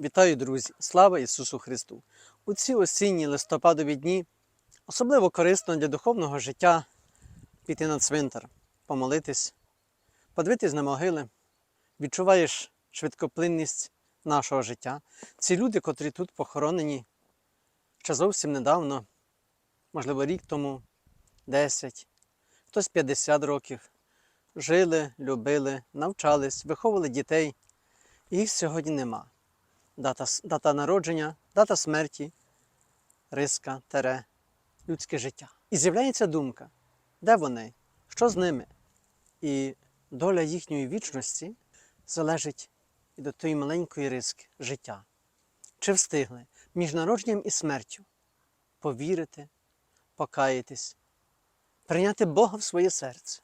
Вітаю, друзі! Слава Ісусу Христу! У ці осінні листопадові дні особливо корисно для духовного життя піти на цвинтар, помолитись, подивитись на могили, відчуваєш швидкоплинність нашого життя. Ці люди, котрі тут похоронені ще зовсім недавно, можливо, рік тому, 10, хтось 50 років, жили, любили, навчались, виховували дітей. Їх сьогодні нема дата, дата народження, дата смерті, риска, тере, людське життя. І з'являється думка, де вони, що з ними? І доля їхньої вічності залежить і до тої маленької риски життя. Чи встигли між народженням і смертю повірити, покаятись, прийняти Бога в своє серце?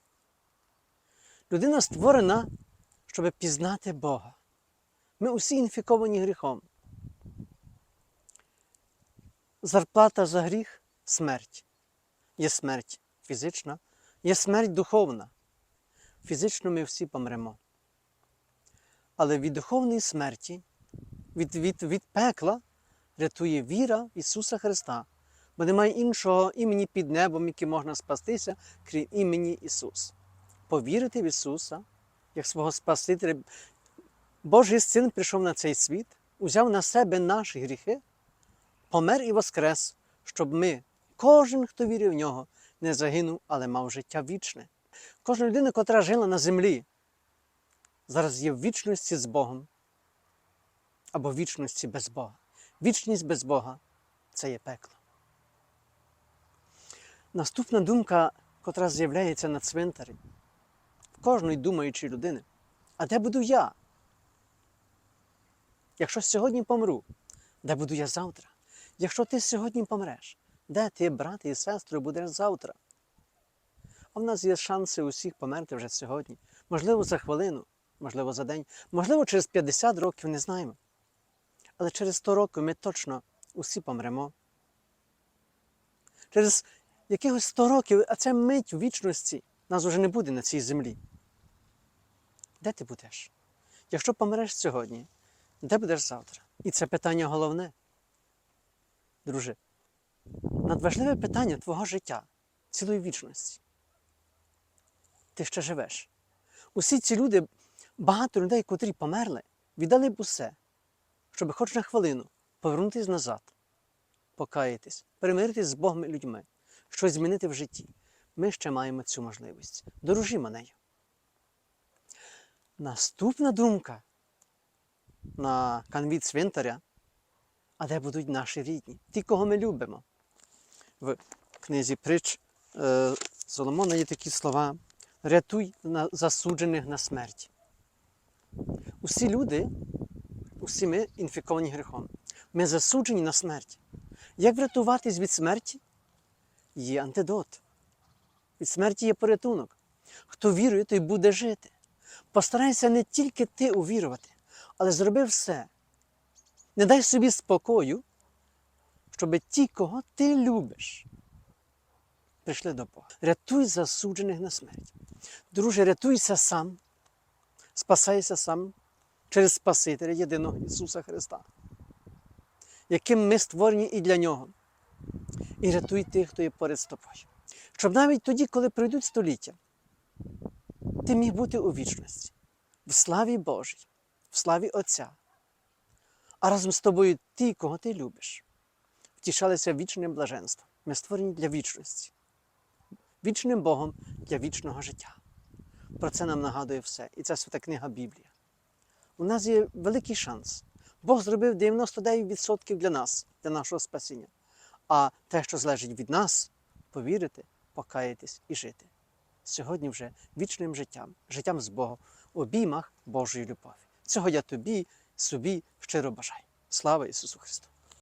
Людина створена, щоб пізнати Бога. Ми усі інфіковані гріхом. Зарплата за гріх смерть. Є смерть фізична, є смерть духовна. Фізично ми всі помремо. Але від духовної смерті, від, від, від пекла рятує віра Ісуса Христа, бо немає іншого імені під небом, яким можна спастися, крім імені Ісус. Повірити в Ісуса як свого Спасителя, Божий син прийшов на цей світ, узяв на себе наші гріхи, помер і воскрес, щоб ми, кожен, хто вірив в нього, не загинув, але мав життя вічне. Кожна людина, котра жила на землі, зараз є в вічності з Богом або в вічності без Бога. Вічність без Бога це є пекло. Наступна думка, котра з'являється на цвинтарі, в кожної думаючої людини. А де буду я? Якщо сьогодні помру, де буду я завтра? Якщо ти сьогодні помреш, де ти, брати і сестри, будеш завтра? А в нас є шанси усіх померти вже сьогодні. Можливо, за хвилину, можливо, за день, можливо, через 50 років не знаємо. Але через 100 років ми точно усі помремо. Через якихось 100 років, а це мить вічності, нас уже не буде на цій землі. Де ти будеш? Якщо помреш сьогодні, де будеш завтра? І це питання головне. Друже, надважливе питання твого життя, цілої вічності. Ти ще живеш. Усі ці люди, багато людей, котрі померли, віддали б усе, щоб хоч на хвилину повернутися назад, покаятись, примиритись з Богом і людьми, щось змінити в житті. Ми ще маємо цю можливість. Дорожімо нею. Наступна думка на канві цвинтаря, а де будуть наші рідні, ті, кого ми любимо. В книзі притч е, Соломона є такі слова: рятуй засуджених на смерть. Усі люди, усі ми інфіковані гріхом. Ми засуджені на смерть. Як врятуватись від смерті? Є антидот. Від смерті є порятунок. Хто вірує, той буде жити. Постарайся не тільки ти увірувати, але зроби все. Не дай собі спокою, щоб ті, кого ти любиш, прийшли до Бога. Рятуй засуджених на смерть. Друже, рятуйся сам, спасайся сам через Спасителя єдиного Ісуса Христа, яким ми створені і для Нього. І рятуй тих, хто є поряд з тобою. Щоб навіть тоді, коли пройдуть століття, ти міг бути у вічності, в славі Божій, в славі Отця. А разом з тобою ті, кого ти любиш, втішалися вічним блаженством. Ми створені для вічності, вічним Богом для вічного життя. Про це нам нагадує все. І це свята книга Біблія. У нас є великий шанс. Бог зробив 99% для нас, для нашого спасіння. А те, що залежить від нас, повірити, покаятись і жити. Сьогодні вже вічним життям, життям з Богом, обіймах Божої любові. Цього я тобі, собі щиро бажаю. Слава Ісусу Христу!